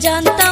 জানতাম